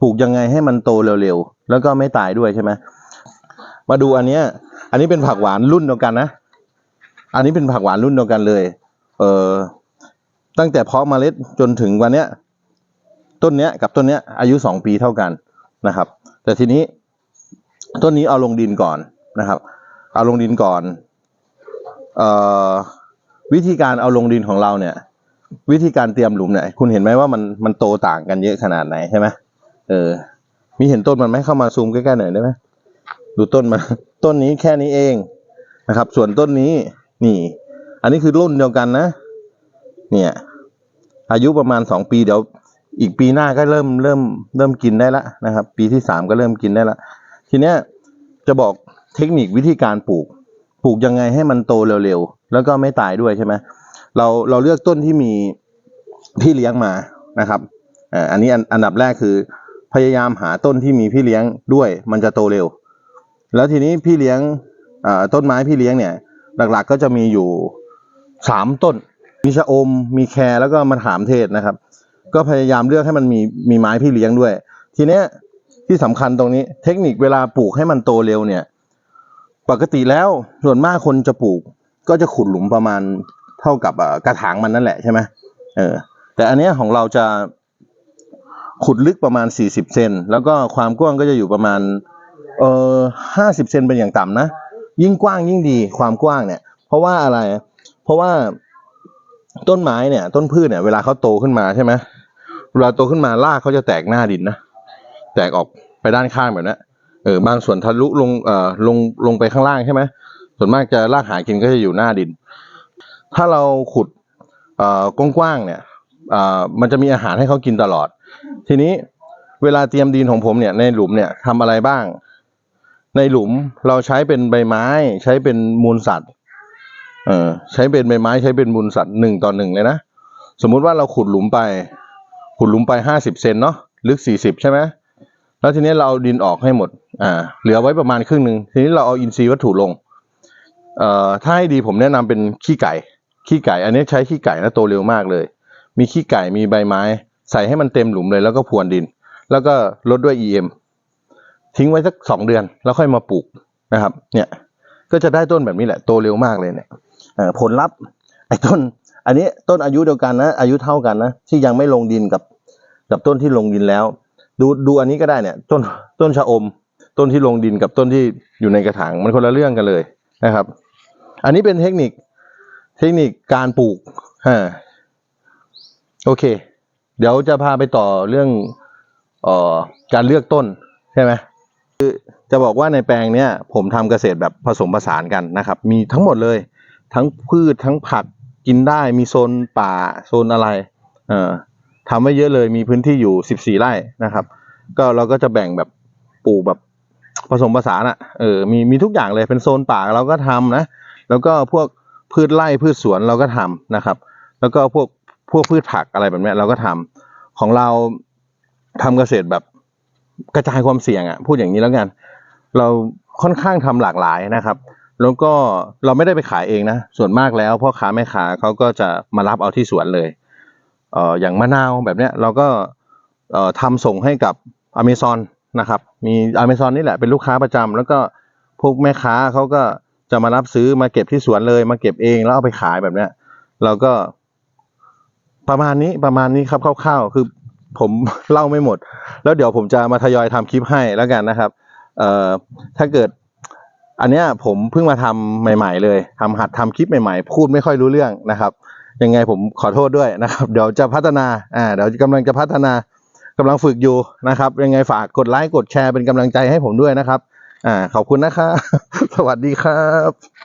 ปลูกยังไงให้มันโตเร็วๆ แล้วก็ไม่ตายด้วยใช่ไหมมาดูอันเนี้ย อันนี้เป็นผักหวานรุ่นเดียวกันนะ อันนี้เป็นผักหวานรุ่นเดียวกันเลย เออตั้งแต่เพาะเมล็ดจนถึงวันเนี้ย ต้นเนี้ยกับต้นเนี้ย อายุสองปีเท่ากันนะครับ แต่ทีนี้ต้นนี้เอาลงดินก่อนนะครับ เอาลงดินก่อน เอ่อวิธีการเอาลงดินของเราเนี่ย วิธีการเตรียมหลุมเนี่ย คุณเห็นไหมว่ามันมันโตต่างกันเยอะขนาดไหนใช่ไหม เออ มีเห็นต้นมันไหมเข้ามาซูมใกล้ๆหน่อยได้ไหมดูต้นมันต้นนี้แค่นี้เองนะครับ ส่วนต้นนี้นี่ อันนี้คือรุ่นเดียวกันนะ เนี่ย อายุประมาณสองปีเดี๋ยวอีกปีหน้าก็เริ่มเริ่มเริ่มกินได้ละนะครับ ปีที่สามก็เริ่มกินได้ละ ทีเนี้ยจะบอกเทคนิควิธีการปลูก ปลูกยังไงให้มันโตเร็วๆ แล้วก็ไม่ตายด้วยใช่ไหมเราเราเลือกต้นที่มีพี่เลี้ยงมานะครับอ่าอันนี้อันอันดับแรกคือ พยายามหาต้นที่มีพี่เลี้ยงด้วย มันจะโตเร็ว แล้วทีนี้พี่เลี้ยงต้นไม้พี่เลี้ยงเนี่ยหลักๆก็จะมีอยู่สามต้น มีชะอม มีแครแล้วก็มะขามเทศนะครับ ก็พยายามเลือกให้มันมีมีไม้พี่เลี้ยงด้วย ทีเนี้ยที่สำคัญตรงนี้ เทคนิคเวลาปลูกให้มันโตเร็วเนี่ย ปกติแล้วส่วนมากคนจะปลูก ก็จะขุดหลุมประมาณเท่ากับกระถางมันนั่นแหละใช่ไหมเออ แต่อันเนี้ยของเราจะ ขุดลึกประมาณสี่สิบเซนแล้วก็ความกว้างก็จะอยู่ประมาณเออห้าสิบเซนเป็นอย่างต่ำนะ ยิ่งกว้างยิ่งดีความกว้างเนี่ย เพราะว่าอะไร เพราะว่าต้นไม้เนี่ย ต้นพืชเนี่ยเวลาเขาโตขึ้นมาใช่ไหมเวลาโตขึ้นมารากเขาจะแตกหน้าดินนะแตกออกไปด้านข้างแบบนี้เออบางส่วนทะลุลงเอ่อลงลงไปข้างล่างใช่ไหมส่วนมากจะรากหากินก็จะอยู่หน้าดิน ถ้าเราขุดเอ่อกว้างๆเนี่ย มันจะมีอาหารให้เขากินตลอด ทีนี้เวลาเตรียมดินของผมเนี่ยในหลุมเนี่ยทำอะไรบ้าง ในหลุมเราใช้เป็นใบไม้ ใช้เป็นมูลสัตว์เออใช้เป็นใบไม้ใช้เป็นมูลสัตว์หนึ่งต่อหนึ่งเลยนะสมมุติว่าเราขุดหลุมไป ขุดหลุมไปห้าสิบเซนเนาะลึกสี่สิบใช่ไหมแล้วทีนี้เราเอาดินออกให้หมดอ่าเหลือไว้ประมาณครึ่งหนึ่งทีนี้เราเอาอินทรีย์วัตถุลงเอ่อถ้าให้ดีผมแนะนำเป็นขี้ไก่ ขี้ไก่ อันนี้ใช้ขี้ไก่นะโตเร็วมากเลย มีขี้ไก่มีใบไม้ ใส่ให้มันเต็มหลุมเลยแล้วก็พรวนดิน แล้วก็ลดด้วย EM ทิ้งไว้สักสองเดือนแล้วค่อยมาปลูกนะครับ เนี่ยก็จะได้ต้นแบบนี้แหละโตเร็วมากเลยเนี่ยผลลัพธ์ไอ้ต้น อันนี้ต้นอายุเดียวกันนะ อายุเท่ากันนะที่ยังไม่ลงดินกับกับต้นที่ลงดินแล้ว ดูดูอันนี้ก็ได้เนี่ย ต้นต้นชะอม ต้นที่ลงดินกับต้นที่อยู่ในกระถางมันคนละเรื่องกันเลยนะครับ อันนี้เป็นเทคนิคเทคนิคการปลูกฮะ โอเค เดี๋ยวจะพาไปต่อเรื่องเอ่อการเลือกต้นใช่ไหมคือจะบอกว่าในแปลงเนี้ยผมทำเกษตรแบบผสมผสานกันนะครับ มีทั้งหมดเลย ทั้งพืชทั้งผักกินได้มีโซนป่าโซนอะไรเอ่อทำไว้เยอะเลยมีพื้นที่อยู่สิบสี่ไร่นะครับ ก็เราก็จะแบ่งแบบปลูกแบบผสมผสานอะ่ะเออมีมีทุกอย่างเลยเป็นโซนป่าเราก็ทำนะ แล้วก็พวกพืชไร่พืชสวนเราก็ทำนะครับ แล้วก็พวก พวกพืชผักอะไรแบบเนี้ยเราก็ทำของเราทำเกษตรแบบกระจายความเสี่ยงอะ่ะพูดอย่างนี้แล้วกัน เราค่อนข้างทำหลากหลายนะครับ แล้วก็เราไม่ได้ไปขายเองนะส่วนมากแล้วพ่อค้าแม่ค้าเขาก็จะมารับเอาที่สวนเลยเอ่ออย่างมะนาวแบบเนี้ยเราก็เอ่อทำส่งให้กับอเมซอนนะครับมีอเมซอนนี่แหละเป็นลูกค้าประจำแล้วก็พวกแม่ค้าเขาก็จะมารับซื้อมาเก็บที่สวนเลย มาเก็บเองแล้วเอาไปขายแบบเนี้ยเราก็ ประมาณนี้ประมาณนี้ครับคร่าวๆคือผมเล่าไม่หมด แล้วเดี๋ยวผมจะมาทยอยทำคลิปให้แล้วกันนะครับ เอ่อถ้าเกิด อันเนี้ยผมเพิ่งมาทำใหม่ ๆ เลยทำหัดทำคลิปใหม่ๆ พูดไม่ค่อยรู้เรื่องนะครับยังไงผมขอโทษด้วยนะครับ เดี๋ยวจะพัฒนาอ่าเดี๋ยวกำลังจะพัฒนากำลังฝึกอยู่นะครับ ยังไงฝากกดไลค์กดแชร์เป็นกำลังใจให้ผมด้วยนะครับ อ่าขอบคุณนะครับ สวัสดีครับ